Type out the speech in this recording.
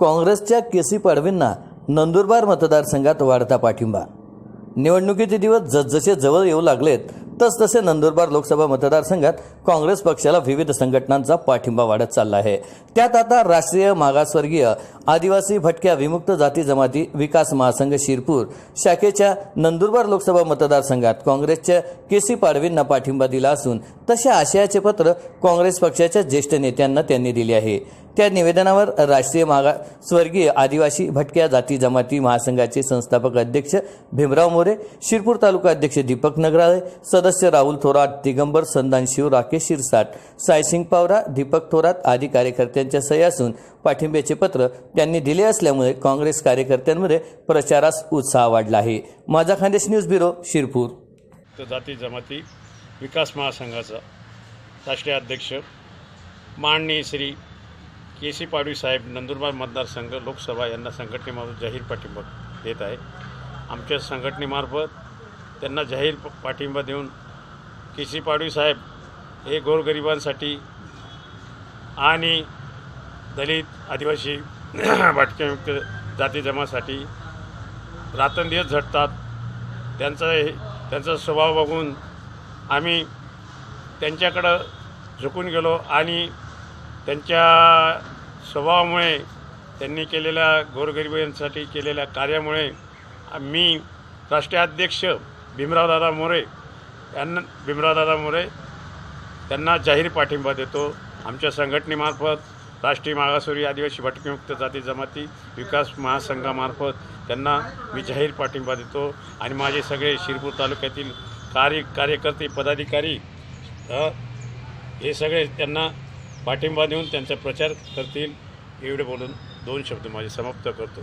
काँग्रेसच्या केसी पाडवींना नंदुरबार मतदारसंघात वाढता पाठिंबा. निवडणुकीचे दिवस जसजसे जवळ येऊ लागलेत तसतसे नंदुरबार लोकसभा मतदारसंघात काँग्रेस पक्षाला विविध संघटनांचा पाठिंबा वाढत चालला आहे. त्यात आता राष्ट्रीय मागासवर्गीय आदिवासी भटक्या विमुक्त जाती जमाती विकास महासंघ शिरपूर शाखेच्या नंदुरबार लोकसभा मतदारसंघात काँग्रेसच्या केसी पाडवींना पाठिंबा दिला असून तशा आशयाचे पत्र काँग्रेस पक्षाच्या ज्येष्ठ नेत्यांना त्यांनी दिले आहे. त्या निवेदनावर राष्ट्रीय मागासवर्गीय आदिवासी भटक्या जाती जमाती महासंघाचे संस्थापक अध्यक्ष भीमराव मोरे शिरपूर तालुका अध्यक्ष दीपक नगराळे सदस्य राहुल थोरात दिगंबर संदान शिव राकेश शिरसाट सायसिंग पावरा दीपक थोरात आदी कार्यकर्त्यांच्या सह्या असून पाठिंब्याचे पत्र त्यांनी दिले असल्यामुळे काँग्रेस कार्यकर्त्यांमध्ये प्रचारास उत्साह वाढला आहे. माझा खानदेश न्यूज ब्युरो शिरपूर. जाती जमाती विकास महासंघाचा राष्ट्रीय अध्यक्ष माननीय श्री के सी पाडवी साहेब नंदुरबार मतदारसंघ लोकसभा यांना संघटनेमार्फत जाहीर पाठिंबा देत आहे. आमच्या संघटनेमार्फत त्यांना जाहीर प- पाठिंबा देऊन के सी पाडवी साहेब हे गोरगरिबांसाठी आणि दलित आदिवासी भटक्यामुक्त जाती जमासाठी रात्रंदिवस झटतात. त्यांचा हे त्यांचा स्वभाव बघून आम्ही त्यांच्याकडं झुकून गेलो आणि त्यांच्या स्वभावामुळे त्यांनी केलेल्या गोरगरिबांसाठी केलेल्या कार्यामुळे मी राष्ट्रीय अध्यक्ष भीमरावदादा मोरे यांना भीमरावदादा मोरे त्यांना जाहीर पाठिंबा देतो. आमच्या संघटनेमार्फत राष्ट्रीय मागासवर्गीय आदिवासी भटकमुक्त जाती जमाती विकास महासंघामार्फत त्यांना मी जाहीर पाठिंबा देतो. आणि माझे सगळे शिरपूर तालुक्यातील कार्य कार्यकर्ते पदाधिकारी हे सगळे त्यांना पाठिंबा देऊन त्यांचा प्रचार करतील. एवढे बोलून दोन शब्द माझे समाप्त करतो.